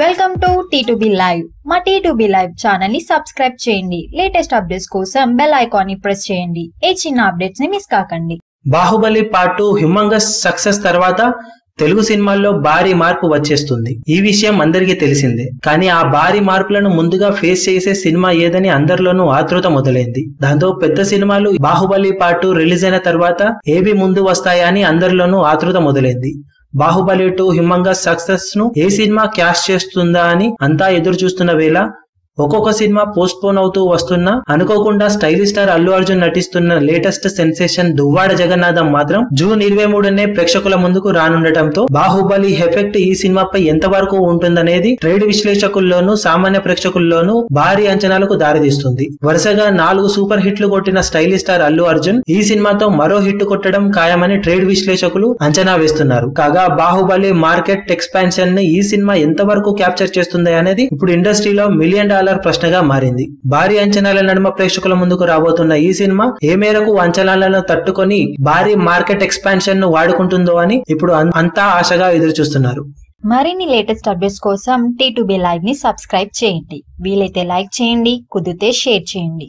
Welcome to T live మా T live ఛానల్ని subscribe చేయండి. లేటెస్ట్ అప్డేట్స్ కోసం బెల్ ఐకాన్ని ప్రెస్ చేయండి. ఏ చిన్న అప్డేట్స్ని మిస్ కాకండి. Baahubali part two humongous success తర్వాత తెలుగు సినిమాల్లో భారీ మార్పు వచ్చేస్తుంది. ఈ విషయం అందరికీ తెలిసిందే. కానీ ఆ భారీ మార్పులను ముందుగా ఫేస్ చేసే సినిమా ఏదని అందరిలోనూ ఆతృత మొదలైంది. దాంతో పెద్ద సినిమాలు బాహుబలి పార్ట్ టూ రిలీజ్ అయిన తర్వాత ఏవి ముందు వస్తాయా అని అందరిలోనూ ఆతృత మొదలైంది. బాహుబలి టూ హ్యూమంగస్ సక్సెస్ను ఏ సినిమా క్యాష్ చేస్తుందా అని అంతా ఎదురు చూస్తున్న వేళ ఒక్కొక్క సినిమా పోస్ట్ పోన్ అవుతూ వస్తున్నా అనుకోకుండా స్టైలిష్ స్టార్ అల్లు అర్జున్ నటిస్తున్న లేటెస్ట్ సెన్సేషన్ దువ్వాడ జగన్నాథం మాత్రం జూన్ ఇరవై మూడునే ప్రేక్షకుల ముందుకు రానుండటంతో బాహుబలి ఎఫెక్ట్ ఈ సినిమాపై ఎంతవరకు ఉంటుందనేది ట్రేడ్ విశ్లేషకుల్లోనూ సామాన్య ప్రేక్షకుల్లోనూ భారీ అంచనాలకు దారితీస్తుంది. వరుసగా నాలుగు సూపర్ హిట్లు కొట్టిన స్టైలిష్ స్టార్ అల్లు అర్జున్ ఈ సినిమాతో మరో హిట్ కొట్టడం ఖాయమని ట్రేడ్ విశ్లేషకులు అంచనా వేస్తున్నారు. కాగా బాహుబలి మార్కెట్ ఎక్స్పాన్షన్ని ఈ సినిమా ఎంతవరకు క్యాప్చర్ చేస్తుంది అనేది ఇప్పుడు ఇండస్ట్రీలో మిలియన్ డాలర్ ప్రశ్నగా మారింది. భారీ అంచనాల నడుమ ప్రేక్షకుల ముందుకు రాబోతున్న ఈ సినిమా ఏ మేరకు అంచనాలను తట్టుకొని భారీ మార్కెట్ ఎక్స్పాన్షన్ను వాడుకుంటుందో అని ఇప్పుడు అంతా ఆశగా ఎదురు చూస్తున్నారు మరిన్ని లేటెస్ట్ అప్డేట్స్ కోసం టీ టు బి లైవ్ని సబ్స్క్రైబ్ చేయండి. వీలైతే లైక్ చేయండి కుదిరితే షేర్ చేయండి.